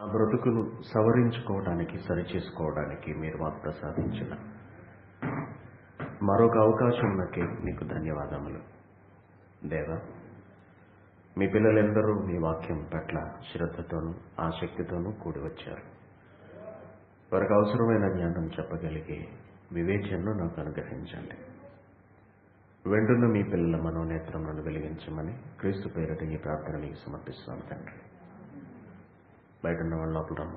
నా బ్రతుకును సవరించుకోవడానికి సరిచేసుకోవడానికి మీరు మాకు ప్రసాదించిన మరొక అవకాశం నాకే మీకు ధన్యవాదములు. దేవా మీ పిల్లలెందరూ మీ వాక్యం పట్ల శ్రద్ధతోనూ ఆసక్తితోనూ కూడి వచ్చారు. వారికి అవసరమైన జ్ఞానం చెప్పగలిగే వివేచనను నాకు అనుగ్రహించండి. వెంటున్న మీ పిల్లల మనోనేత్రములను వెలిగించమని క్రీస్తు పేరిట ఈ ప్రార్థన మీకు సమర్పిస్తాను తండ్రి. బయట ఉన్న వాళ్ళు లోపల రమ్మ.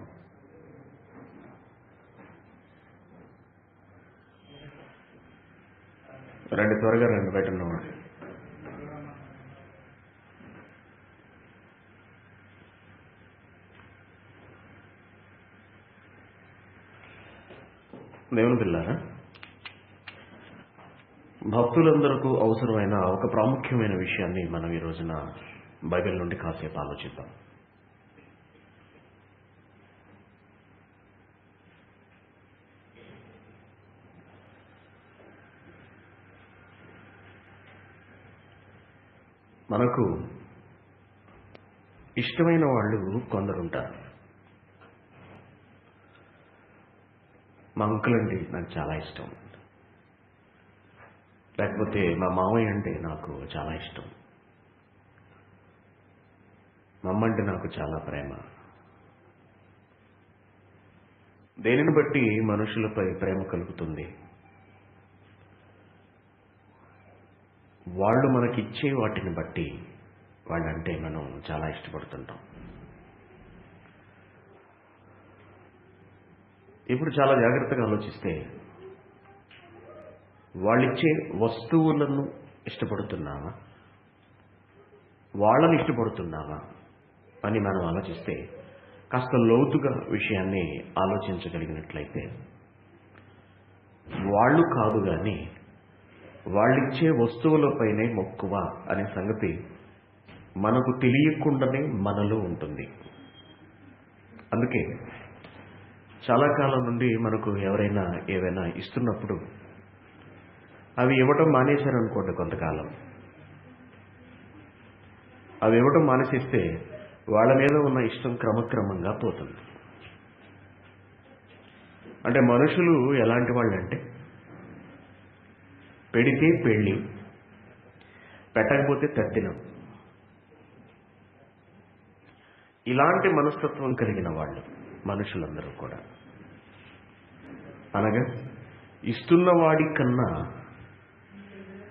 రండి త్వరగా రండి బయట ఉన్నవాడు దేవుని పిల్లారా భక్తులందరకు అవసరమైన ఒక ప్రాముఖ్యమైన విషయాన్ని మనం ఈ రోజున బైబిల్ నుండి కాసేపు ఆలోచిద్దాం. మనకు ఇష్టమైన వాళ్ళు కొందరుంటారు. మా అంకుల్ అంటే నాకు చాలా ఇష్టం. లేకపోతే మా మామయ్య అంటే నాకు చాలా ఇష్టం. మా అమ్మ అంటే నాకు చాలా ప్రేమ. దేనిని బట్టి మనుషులపై ప్రేమ కలుగుతుంది? వాళ్ళు మనకిచ్చే వాటిని బట్టి వాళ్ళంటే మనం చాలా ఇష్టపడుతుంటాం. ఇప్పుడు చాలా జాగ్రత్తగా ఆలోచిస్తే వాళ్ళిచ్చే వస్తువులను ఇష్టపడుతున్నావా? వాళ్ళని ఇష్టపడుతున్నావా? అని మనం ఆలోచిస్తే కాస్త లోతుగా విషయాన్ని ఆలోచించగలిగినట్లయితే వాళ్ళు కాదు కానీ వాళ్ళిచ్చే వస్తువులపైనే మక్కువ అనే సంగతి మనకు తెలియకుండానే మనలో ఉంటుంది. అందుకే చాలా కాలం నుండి మనకు ఎవరైనా ఏవైనా ఇస్తున్నప్పుడు అవి ఇవ్వటం మానేశారనుకోండి కొంతకాలం. అవి ఇవ్వటం మానేసిస్తే వాళ్ళ మీద ఉన్న ఇష్టం క్రమక్రమంగా పోతుంది. అంటే మనుషులు ఎలాంటి వాళ్ళంటే పెడితే పెళ్ళి పెట్టకపోతే తద్దినం ఇలాంటి మనస్తత్వం కలిగిన వాళ్ళు మనుషులందరూ కూడా. అనగా ఇస్తున్న వాడి కన్నా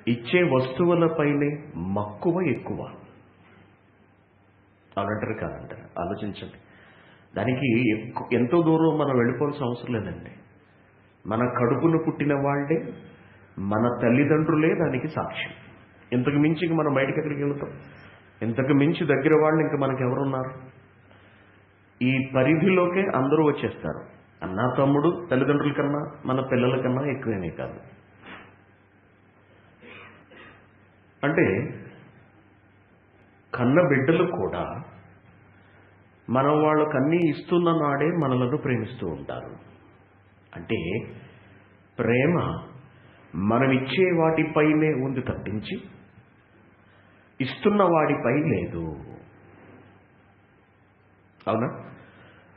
ఇచ్చే వస్తువులపైనే మక్కువ ఎక్కువ. అవునంటారు కాదంటారు. ఆలోచించండి. దానికి ఎంతో దూరం మనం వెళ్ళిపోవాల్సిన అవసరం లేదండి. మన కడుపును పుట్టిన వాళ్ళే మన తల్లిదండ్రులే దానికి సాక్ష్యం. ఇంతకు మించి ఇంక మనం బయటకు ఎక్కడికి వెళ్తాం? ఇంతకు మించి దగ్గర వాళ్ళు ఇంకా మనకి ఎవరున్నారు? ఈ పరిధిలోకే అందరూ వచ్చేస్తారు. అన్న తమ్ముడు తల్లిదండ్రుల కన్నా మన పిల్లల కన్నా ఎక్కువేమీ కాదు. అంటే కన్న బిడ్డలు కూడా మనం వాళ్ళకు అన్నీ ఇస్తున్న నాడే మనలను ప్రేమిస్తూ ఉంటారు. అంటే ప్రేమ మనం ఇచ్చే వాటిపైనే ఉంది తప్పించి ఇస్తున్న వాడిపై లేదు. అవునా?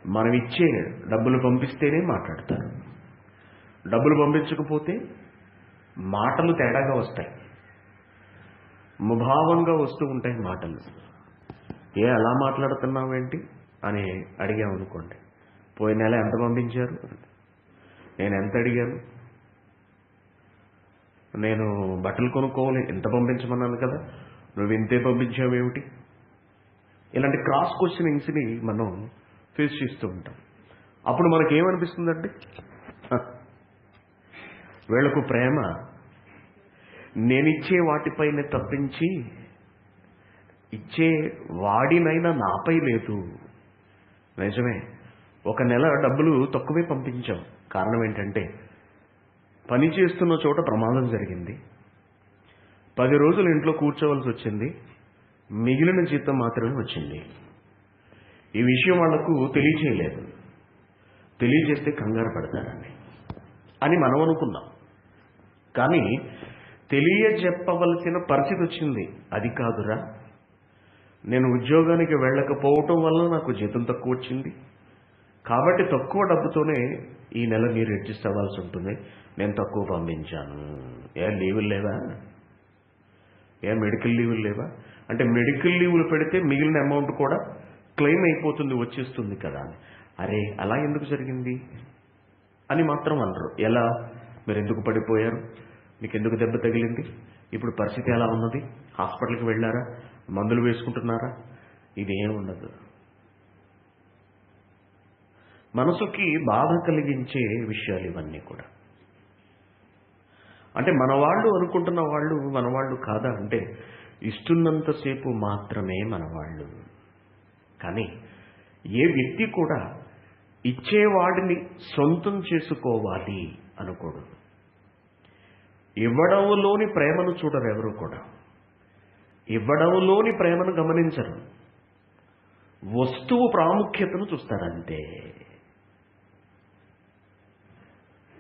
మనం ఇచ్చే డబ్బులు పంపిస్తేనే మాట్లాడతారు. డబ్బులు పంపించకపోతే మాటలు తేడాగా వస్తాయి. ముభావంగా వస్తూ ఉంటాయి మాటలు. ఏ అలా మాట్లాడుతున్నావేంటి? అని అడిగామనుకోండి. పోయిన నెల ఎంత పంపించారు? నేను ఎంత అడిగాను? నేను బట్టలు కొనుక్కోవాలి ఎంత పంపించమన్నాను కదా? నువ్వు ఇంతే పంపించావేమిటి ఇలాంటి క్రాస్ క్వశ్చనింగ్స్ని మనం ఫేస్ చేస్తూ ఉంటాం. అప్పుడు మనకేమనిపిస్తుందండి హ, వీళ్ళకు ప్రేమ నేనిచ్చే వాటిపైనే తప్పించి ఇచ్చే వాడినైనా నాపై లేదు. నిజమే. ఒక నెల డబ్బులు తక్కువే పంపించాం. కారణం ఏంటంటే పని చేస్తున్న చోట ప్రమాదం జరిగింది. పది రోజులు ఇంట్లో కూర్చోవలసి వచ్చింది. మిగిలిన జీతం మాత్రమే వచ్చింది. ఈ విషయం వాళ్ళకు తెలియచేయలేదు. తెలియజేస్తే కంగారు పడతారని. అని మనం అనుకున్నాం. కానీ తెలియజెప్పవలసిన పరిస్థితి వచ్చింది. అది కాదురా. నేను ఉద్యోగానికి వెళ్ళకపోవటం వల్ల నాకు జీతం తక్కువ వచ్చింది. కాబట్టి తక్కువ డబ్బుతోనే ఈ నెల మీరు అడ్జస్ట్ అవ్వాల్సి ఉంటుంది. నేను తక్కువ పంపించాను. ఏ లీవులు లేవా? ఏ మెడికల్ లీవులు లేవా? అంటే మెడికల్ లీవులు పెడితే మిగిలిన అమౌంట్ కూడా క్లెయిమ్ అయిపోతుంది వచ్చేస్తుంది కదా అరే అలా ఎందుకు జరిగింది? అని మాత్రం అనరు. ఎలా? మీరు ఎందుకు పడిపోయారు? మీకు ఎందుకు దెబ్బ తగిలింది? ఇప్పుడు పరిస్థితి ఎలా ఉన్నది? హాస్పిటల్కి వెళ్ళారా? మందులు వేసుకుంటున్నారా? ఇది ఏం ఉండదు. మనసుకి బాధ కలిగించే విషయాలు ఇవన్నీ కూడా. అంటే మన వాళ్ళు అనుకుంటున్న వాళ్ళు మన వాళ్ళు కాదా? అంటే ఇస్తున్నంతసేపు మాత్రమే మన వాళ్ళు కానీ ఏ వ్యక్తి కూడా ఇచ్చేవాడిని సొంతం చేసుకోవాలి అనుకోడు. ఇవ్వడంలోని ప్రేమను చూడరు ఎవరు కూడా. ఇవ్వడంలోని ప్రేమను గమనించరు. వస్తువు ప్రాముఖ్యతను చూస్తారంతే.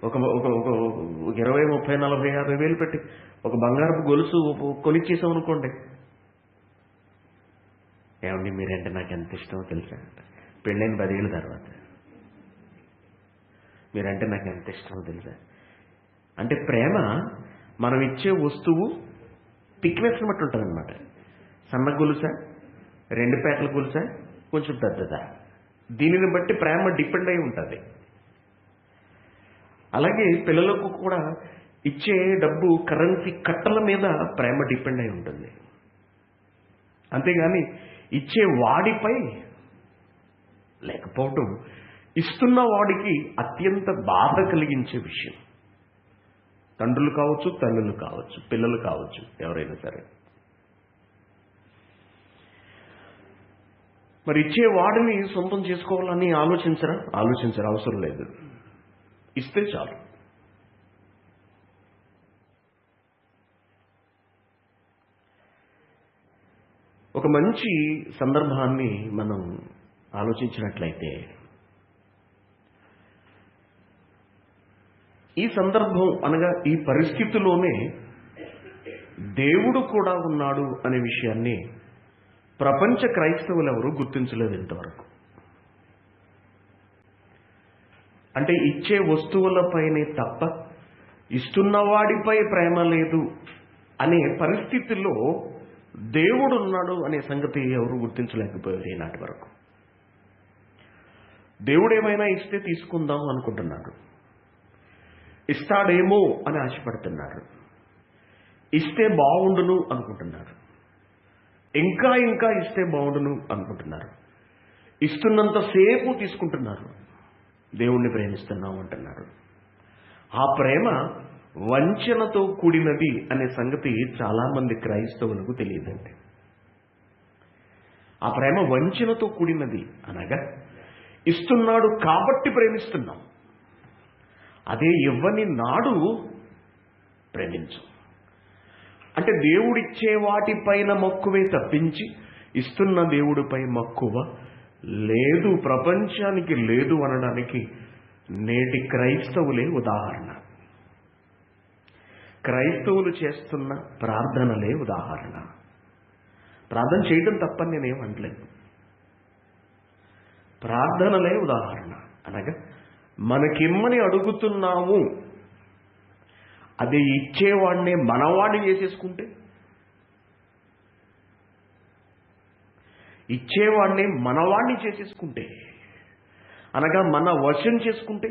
ఒక ఒక ఒక ఇరవై ముప్పై నలభై యాభై వేలు పెట్టి ఒక బంగారపు గొలుసు కొనిచ్చేసాం అనుకోండి. ఏమండి మీరంటే నాకు ఎంత ఇష్టమో తెలుసా? పెళ్ళైన పదేళ్ళ తర్వాత. మీరంటే నాకు ఎంత ఇష్టమో తెలుసా? అంటే ప్రేమ మనం ఇచ్చే వస్తువు థిక్నెస్ని బట్టి ఉంటుంది అనమాట సన్న గొలుసా రెండు పేటల గొలుసా కొంచెం పెద్దదా? దీనిని బట్టి ప్రేమ డిపెండ్ అయి ఉంటుంది. అలాగే పిల్లలకు కూడా ఇచ్చే డబ్బు కరెన్సీ కట్టల మీద ప్రేమ డిపెండ్ అయి ఉంటుంది. అంతేగాని ఇచ్చే వాడిపై లేకపోవటం ఇస్తున్న వాడికి అత్యంత బాధ కలిగించే విషయం. తండ్రులు కావచ్చు తల్లులు కావచ్చు పిల్లలు కావచ్చు ఎవరైనా సరే. మరి ఇచ్చే వాడిని సొంతం చేసుకోవాలని ఆలోచించరా? ఆలోచించరా అవసరం లేదు. ఇస్తే చాలు. ఒక మంచి సందర్భాన్ని మనం ఆలోచించినట్లయితే ఈ సందర్భం అనగా ఈ పరిస్థితిలోనే దేవుడు కూడా ఉన్నాడు అనే విషయాన్ని ప్రపంచ క్రైస్తవులు ఎవరు గుర్తించలేదు ఇంతవరకు. అంటే ఇచ్చే వస్తువులపైనే తప్ప ఇస్తున్నవాడిపై ప్రేమ లేదు అనే పరిస్థితిలో దేవుడు ఉన్నాడు అనే సంగతి ఎవరు గుర్తించలేకపోయారు ఈనాటి వరకు. దేవుడు ఏమైనా ఇస్తే తీసుకుందాం అనుకుంటున్నారు ఇస్తాడేమో అని ఆశపడుతున్నారు. ఇస్తే బాగుండును అనుకుంటున్నారు. ఇంకా ఇంకా ఇస్తే బాగుండును అనుకుంటున్నారు. ఇస్తున్నంతసేపు తీసుకుంటున్నారు. దేవుణ్ణి ప్రేమిస్తున్నాం అంటున్నారు ఆ ప్రేమ వంచనతో కూడినది అనే సంగతి చాలామంది క్రైస్తవులకు తెలియదండి. ఆ ప్రేమ వంచనతో కూడినది అనగా ఇస్తున్నాడు కాబట్టి ప్రేమిస్తున్నాం. అదే ఇవ్వని నాడు ప్రేమించు. అంటే దేవుడిచ్చే వాటిపైన మక్కువే తప్పించి ఇస్తున్న దేవుడిపై మక్కువ లేదు ప్రపంచానికి లేదు అనడానికి నేటి క్రైస్తవులే ఉదాహరణ. క్రైస్తవులు చేస్తున్న ప్రార్థనలే ఉదాహరణ. ప్రార్థన చేయడం తప్పని నేనేం అనలేదు ప్రార్థనలే ఉదాహరణ. అనగా మనకిమ్మని అడుగుతున్నాము. అది ఇచ్చేవాడినే మనవాడిని చేసేసుకుంటే ఇచ్చేవాడిని మనవాడిని చేసేసుకుంటే అనగా మన వశం చేసుకుంటే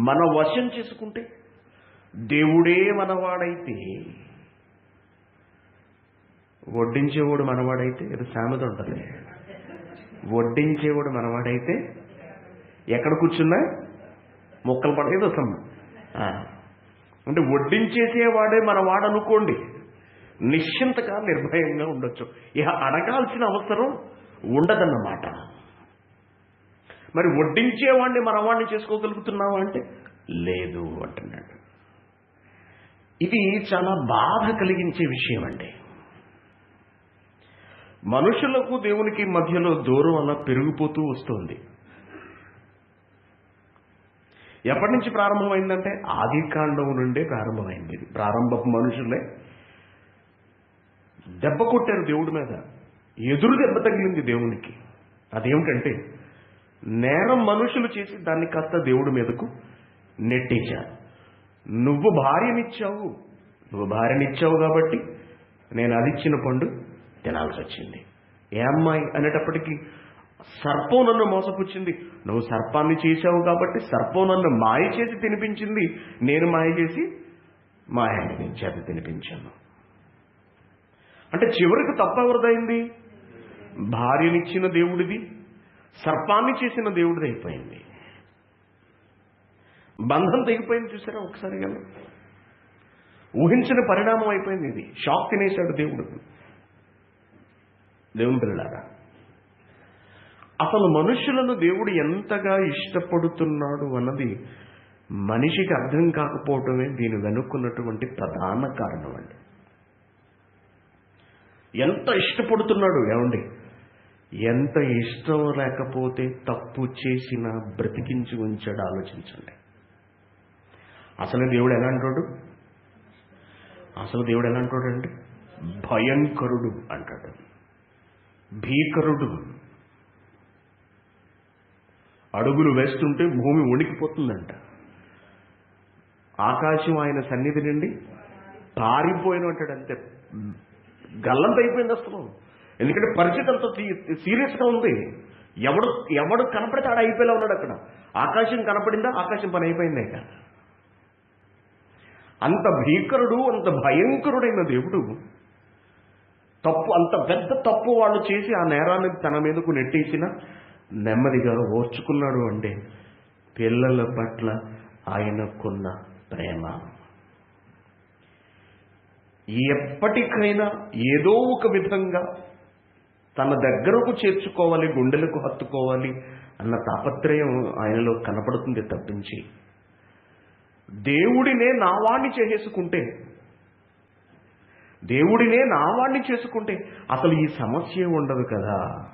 మన వశం చేసుకుంటే దేవుడే మనవాడైతే వడ్డించేవాడు మనవాడైతే ఏదో సామెత ఉంటుంది వడ్డించేవాడు మనవాడైతే ఎక్కడ కూర్చున్నా మొక్కలు పడ ఏదో సమ్ అంటే వడ్డించేసేవాడే మనవాడు అనుకోండి నిశ్చింతగా నిర్భయంగా ఉండొచ్చు. ఇక అడగాల్సిన అవసరం ఉండదన్నమాట. మరి వడ్డించేవాడిని మనవాడిని చేసుకోగలుగుతున్నావా అంటే లేదు అంటున్నాడు. ఇది చాలా బాధ కలిగించే విషయం అండి మనుషులకు దేవునికి మధ్యలో దూరం అలా పెరిగిపోతూ వస్తుంది. ఎప్పటి నుంచి ప్రారంభమైందంటే ఆదికాండం నుండే ప్రారంభమైంది. ఇది మనుషులే దెబ్బ కొట్టారు దేవుడి మీద. ఎదురు దెబ్బ తగిలింది దేవునికి. అదేమిటంటే నేరం మనుషులు చేసి దాన్ని కాస్త దేవుడి మీదకు నెట్టేశారు. నువ్వు భార్యనిచ్చావు. నువ్వు భార్యనిచ్చావు కాబట్టి నేను అది ఇచ్చిన పండు తినాల్సి వచ్చింది. ఏ అమ్మాయి అనేటప్పటికీ సర్పం నన్ను మోసపుచ్చింది. నువ్వు సర్పాన్ని చేశావు కాబట్టి సర్పం నన్ను మాయ చేసి తినిపించింది. నేను మాయ చేసి మాయాన్ని చేత తినిపించాను. అంటే చివరికి తప్పెవరిదైంది భార్యనిచ్చిన దేవుడిది సర్పాన్ని చేసిన దేవుడిది అయిపోయింది. బంధం తెగిపోయింది చూసారా ఒకసారి కదా? ఊహించిన పరిణామం అయిపోయింది ఇది. షాక్ తినేశాడు దేవుడు. దేవుని పిల్లలారా అసలు మనుషులను దేవుడు ఎంతగా ఇష్టపడుతున్నాడు అన్నది మనిషికి అర్థం కాకపోవటమే దీని వెనుక్కున్నటువంటి ప్రధాన కారణం అండి. ఎంత ఇష్టపడుతున్నాడు ఏమండి? ఎంత ఇష్టం లేకపోతే తప్పు చేసినా బ్రతికించి ఉంచాడు ఆలోచించండి. అసలు దేవుడు ఎలా అంటాడు అసలు దేవుడు ఎలా అంటాడు అండి భయంకరుడు అంటాడు. భీకరుడు. అడుగులు వేస్తుంటే భూమి వణికిపోతుందంట. ఆకాశం ఆయన సన్నిధి నుండి పారిపోయిన అంటాడు అంతే. గల్లంత అయిపోయింది అసలు. ఎందుకంటే పరిస్థితి అంత సీరియస్గా ఉంది. ఎవడు ఎవడు కనపడితే ఆడ అయిపోయేలా ఉన్నాడు అక్కడ. ఆకాశం కనపడిందా? ఆకాశం పని అయిపోయింది ఇక. అంత భీకరుడు అంత భయంకరుడైన దేవుడు తప్పు అంత పెద్ద తప్పు వాళ్ళు చేసి ఆ నేరాన్ని తన మీదకు నెట్టేసిన నెమ్మదిగా ఓర్చుకున్నాడు అంటే పిల్లల పట్ల ఆయనకున్న ప్రేమ. ఎప్పటికైనా ఏదో ఒక విధంగా తన దగ్గరకు చేర్చుకోవాలి గుండెలకు హత్తుకోవాలి అన్న తాపత్రయం ఆయనలో కనపడుతుంది తప్పించి. దేవుడినే నావాణ్ణి చేసేసుకుంటే దేవుడినే నావాణ్ణి చేసుకుంటే అసలు ఈ సమస్య ఉండదు కదా.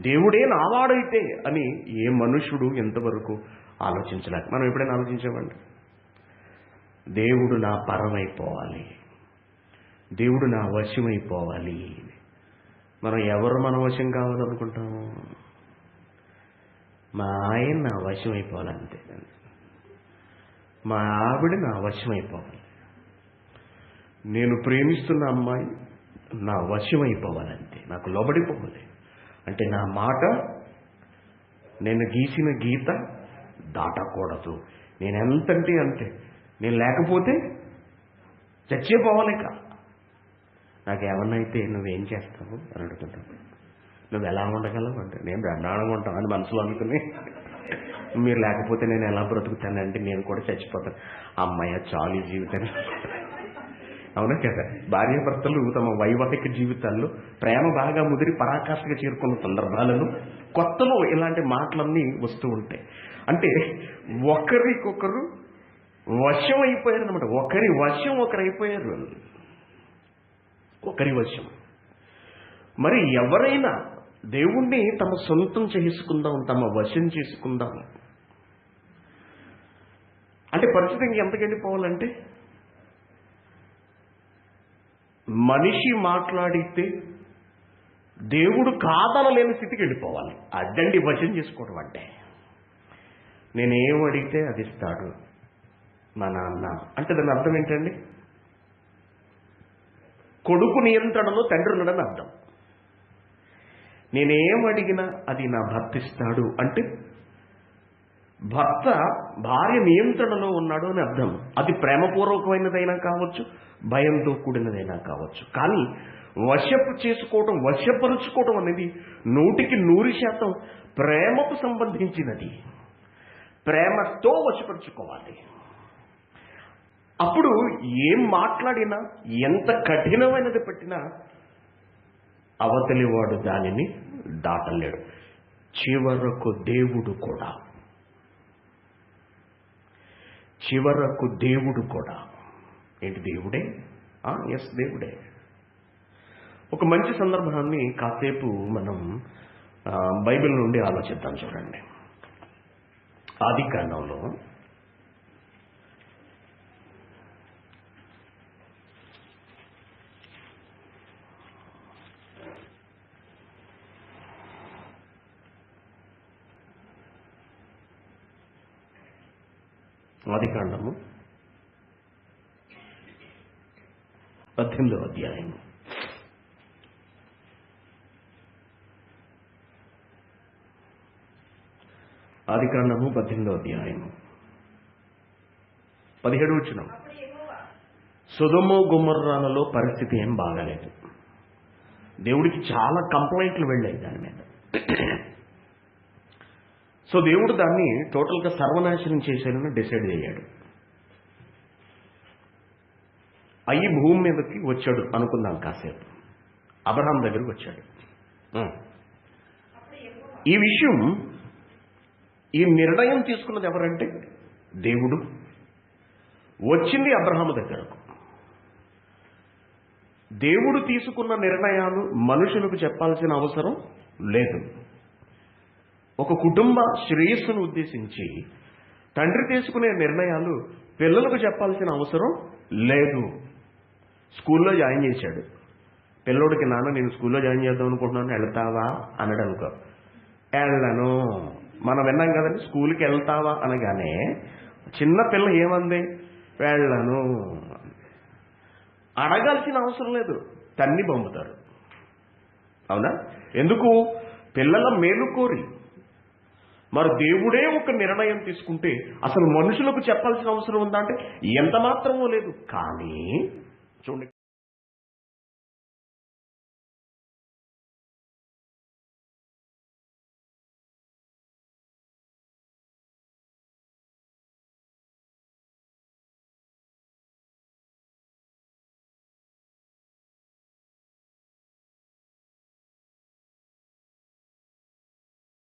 దేవుడే నావాడైతే అని ఏ మనుషుడు ఎంతవరకు ఆలోచించలేక మనం ఎప్పుడైనా ఆలోచించామండి? దేవుడు నా పరమైపోవాలి. దేవుడు నా వశమైపోవాలి. మనం ఎవరు మన వశం కావాలనుకుంటాము? మా ఆయన నా వశం అయిపోవాలంతే మా ఆవిడ నా వశం అయిపోవాలి నేను ప్రేమిస్తున్న అమ్మాయి నా వశం అయిపోవాలంతే నాకు లోబడిపోవాలి అంటే నా మాట నేను గీసిన గీత దాటకూడదు. నేను ఎంతంటే అంతే. నేను లేకపోతే చచ్చిపోవాలిక. నాకేమన్నా అయితే నువ్వేం చేస్తావు అని అడుగుతాను. నువ్వు ఎలా ఉండగలవు అంటే నేను బ్రహ్మాండంగా ఉంటాను అని మనసులో అనుకుని మీరు లేకపోతే నేను ఎలా బ్రతుకుతానంటే నేను కూడా చచ్చిపోతాను. అమ్మాయి చాలు ఈ జీవితాన్ని. అవునా కదా? భార్యాభర్తలు తమ వైవాహిక జీవితాల్లో ప్రేమ బాగా ముదిరి పరాకాష్ఠగా చేరుకున్న సందర్భాలను కొత్తలో ఇలాంటి మాటలన్నీ వస్తూ ఉంటాయి. అంటే ఒకరికొకరు వశం అయిపోయారు అనమాట ఒకరి వశం ఒకరు అయిపోయారు ఒకరి వశం మరి ఎవరైనా దేవుణ్ణి తమ సొంతం చేసుకుందాం తమ వశం చేసుకుందాం. అంటే పరిస్థితి ఇంకెంతకు మనిషి మాట్లాడితే దేవుడు కాదనలేని స్థితికి వెళ్ళిపోవాలి. అడ్డండి వశం చేసుకోవడం అంటే. నేనేం అడిగితే అది ఇస్తాడు. మా నాన్న. అంటే దాని అర్థం ఏంటండి? కొడుకు నియంత్రణలో తండ్రి ఉండడని అర్థం. నేనేం అడిగినా అది నా భర్త ఇస్తాడు అంటే భర్త భార్య నియంత్రణలో ఉన్నాడు అని అర్థం. అది ప్రేమపూర్వకమైనదైనా కావచ్చు భయంతో కూడినదైనా కావచ్చు. కానీ వశపు చేసుకోవటం వశపరుచుకోవటం అనేది నూటికి నూరు శాతం ప్రేమకు సంబంధించినది. ప్రేమతో వశపరుచుకోవాలి. అప్పుడు ఏం మాట్లాడినా ఎంత కఠినమైనది పెట్టినా అవతలివాడు దానిని దాటలేడు. చివరకు దేవుడు కూడా. చివరకు దేవుడు కూడా. ఏంటి దేవుడే? ఎస్ దేవుడే. ఒక మంచి సందర్భాన్ని కాసేపు మనం బైబిల్ నుండి ఆలోచిద్దాం చూడండి. ఆది కాండంలో ఆదికాండము. పద్దెనిమిదవ అధ్యాయం ఆదికాండము పద్దెనిమిదవ అధ్యాయము. పదిహేడు వచ్చిన సుధుము గుమర్రాలలో పరిస్థితి ఏం బాగాలేదు. దేవుడికి చాలా కంప్లైంట్లు వెళ్ళాయి దాని మీద. సో దేవుడు దాన్ని టోటల్గా సర్వనాశనం చేశాడని డిసైడ్ అయ్యాడు. అయ్యి భూమి మీదకి వచ్చాడు అనుకుందాం కాసేపు. అబ్రహాం దగ్గరికి వచ్చాడు. ఈ విషయం ఈ నిర్ణయం తీసుకున్నది ఎవరంటే దేవుడు. వచ్చింది అబ్రహాము దగ్గరకు. దేవుడు తీసుకున్న నిర్ణయాలు మనుషులకు చెప్పాల్సిన అవసరం లేదు. ఒక కుటుంబ శ్రేయస్సును ఉద్దేశించి తండ్రి తీసుకునే నిర్ణయాలు పిల్లలకు చెప్పాల్సిన అవసరం లేదు. స్కూల్లో జాయిన్ చేశాడు. పిల్లోడికి నాన్న నేను స్కూల్లో జాయిన్ చేద్దాం అనుకుంటున్నాను వెళ్తావా? అన్నాడు అనుకో. వెళ్ళను మనం విన్నాం కదండి స్కూల్కి వెళ్తావా? అనగానే చిన్న పిల్ల ఏమంది? వెళ్ళను అడగాల్సిన అవసరం లేదు. తన్ని పంపుతారు అవునా? ఎందుకు? పిల్లల మేలు కోరి మరి దేవుడే ఒక నిర్ణయం తీసుకుంటే అసలు మనుషులకు చెప్పాల్సిన అవసరం ఉందా అంటే? ఎంత మాత్రమో లేదు. కానీ చూడండి.